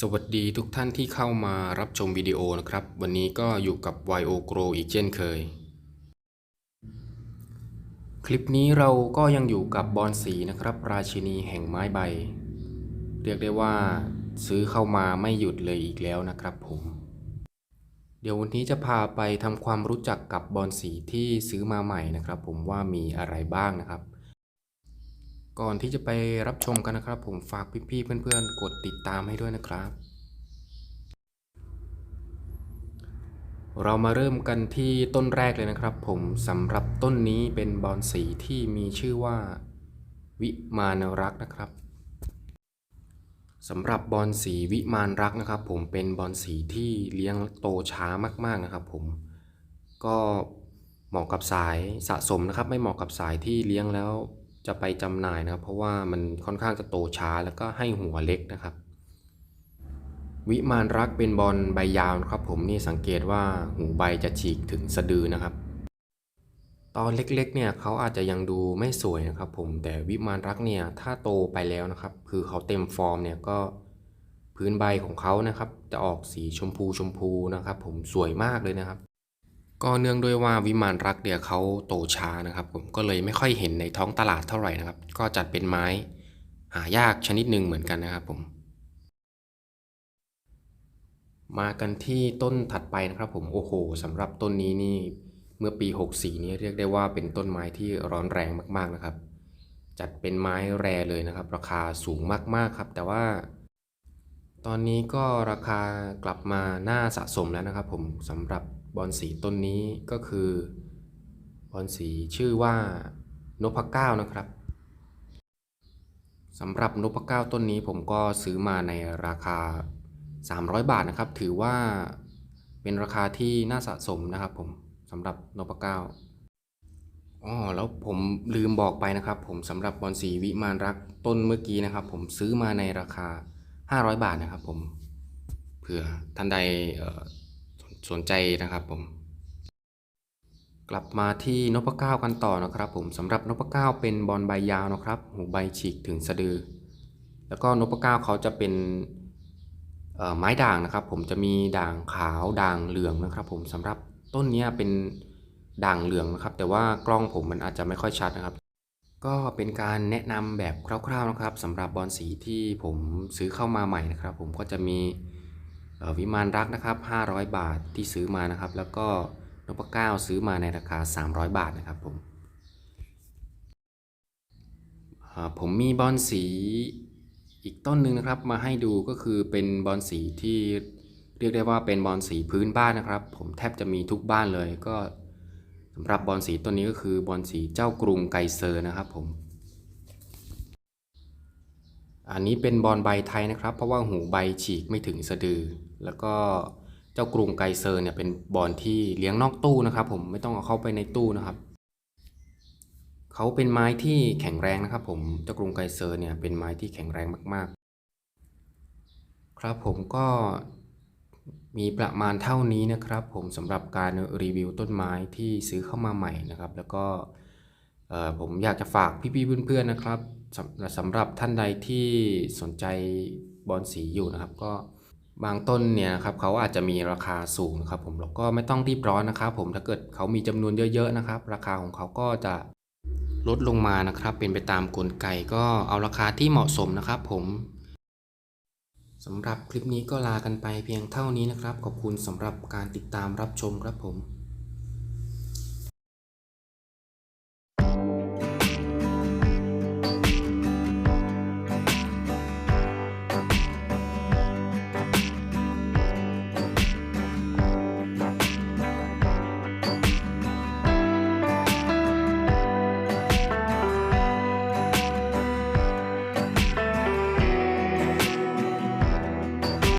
สวัสดีทุกท่านที่เข้ามารับชมวิดีโอนะครับ วันนี้ก็อยู่กับ YO Grow อีกเช่นเคย คลิปนี้เราก็ยังอยู่กับบอนสีนะครับ ราชินีแห่งไม้ใบ เรียกได้ว่าซื้อเข้ามาไม่หยุดเลยอีกแล้วนะครับผม เดี๋ยววันนี้จะพาไปทำความรู้จักกับบอนสีที่ซื้อมาใหม่นะครับ ผมว่ามีอะไรบ้างนะครับ ก่อนที่จะไปรับชมกันนะครับ ผมฝากพี่ๆเพื่อนๆ กดติดตามให้ด้วยนะครับ เรามาเริ่มกันที่ต้นแรกเลยนะครับ ผมสำหรับต้นนี้เป็นบอนสีที่มีชื่อว่า วิมานรักนะครับสำหรับบอนสีวิมานรักนะครับ ผมเป็นบอนสีที่เลี้ยงโตช้ามากๆนะครับ ผมก็เหมาะกับสายสะสมนะครับ ไม่เหมาะกับสายที่เลี้ยงแล้ว จะไปจำหน่ายนะครับ เพราะว่ามันค่อนข้างจะโตช้าแล้วก็ให้หัวเล็กนะครับ วิมานรักเป็นบอลใบยาวนะครับ ผมนี่สังเกตว่าหูใบจะฉีกถึงสะดือนะครับ ตอนเล็กๆเนี่ยเขาอาจจะยังดูไม่สวยนะครับ ผมแต่วิมานรักเนี่ยถ้าโตไปแล้วนะครับ คือเขาเต็มฟอร์มเนี่ยก็พื้นใบของเขานะครับ จะออกสีชมพูชมพูนะครับ ผมสวยมากเลยนะครับ ก็เนื่องด้วยว่าวิมานรักเนี่ยเขาโตช้านะครับผมก็เลยไม่ค่อยเห็นในท้องตลาดเท่าไหร่นะครับ ก็จัดเป็นไม้หายากชนิดหนึ่งเหมือนกันนะครับผม มากันที่ต้นถัดไปนะครับผมโอ้โหสำหรับต้นนี้นี่เมื่อปี 64 นี้เรียกได้ว่าเป็นต้นไม้ที่ร้อนแรงมากๆนะครับ จัดเป็นไม้แรเลยนะครับ ราคาสูงมากๆครับ แต่ว่า ตอนนี้ก็ราคากลับมาน่าสะสมแล้วนะครับผมสำหรับบอนสีต้นนี้ก็คือบอนสีชื่อว่านพเก้านะครับสำหรับนพเก้าต้นนี้ผมก็ซื้อมาในราคา 300 บาทนะครับ ถือว่าเป็นราคาที่น่าสะสมนะครับผมสำหรับนพเก้าอ๋อแล้วผมลืมบอกไปนะครับ ผมสำหรับบอนสีวิมานรักต้นเมื่อกี้นะครับ ผมซื้อมาในราคา 500 บาทนะครับผมเผื่อท่านใดสนใจนะครับผม กลับมาที่นพเก้ากันต่อนะครับผมสำหรับนพเก้าเป็นบอลใบยาวนะครับหูใบฉีกถึงสะดือ แล้วก็นพเก้าเขาจะเป็นไม้ด่างนะครับ ผมจะมีด่างขาวด่างเหลืองนะครับ ผมสำหรับต้นนี้เป็นด่างเหลืองนะครับ แต่ว่ากล้องผมมันอาจจะไม่ค่อยชัดนะครับ ก็เป็นการแนะนำแบบคร่าวๆนะครับสำหรับบอลสีที่ผมซื้อเข้ามาใหม่นะครับ ผมก็จะมีวิมานรักนะครับ 500 บาทที่ซื้อมานะครับ แล้วก็นพเก้าซื้อมาในราคา 300 บาทนะครับผมผมมีบอลสีอีกต้นหนึ่งนะครับมาให้ดูก็คือเป็นบอลสีที่เรียกได้ว่าเป็นบอลสีพื้นบ้านนะครับ ผมแทบจะมีทุกบ้านเลยก็ สำหรับบอลสีตัวนี้ก็คือบอลสีเจ้ากรุงไกเซอร์นะครับผม อันนี้เป็นบอลใบไทยนะครับ เพราะว่าหูใบฉีกไม่ถึงสะดือ แล้วก็เจ้ากรุงไกเซอร์เนี่ยเป็นบอลที่เลี้ยงนอกตู้นะครับผมไม่ต้องเอาเข้าไปในตู้นะครับเขาเป็นไม้ที่แข็งแรงนะครับผมเจ้ากรุงไกเซอร์เนี่ยเป็นไม้ที่แข็งแรงมาก ๆ ครับผมก็ มีประมาณเท่านี้นะครับ ผมสำหรับการรีวิวต้นไม้ที่ซื้อเข้ามาใหม่นะครับ แล้วก็ผมอยากจะฝากพี่ๆเพื่อนๆนะครับสำสำหรับท่านใดที่สนใจบอนสีอยู่นะครับ ก็บางต้นเนี่ยนะครับเขาอาจจะมีราคาสูงนะครับ ผมแล้วก็ไม่ต้องรีบร้อนนะครับ ผมถ้าเกิดเขามีจำนวนเยอะๆนะครับ ราคาของเขาก็จะลดลงมานะครับ เป็นไปตามกลไกก็เอาราคาที่เหมาะสมนะครับ ผม สำหรับคลิปนี้ก็ลากันไปเพียงเท่านี้นะครับ ขอบคุณสำหรับการติดตามรับชมครับผม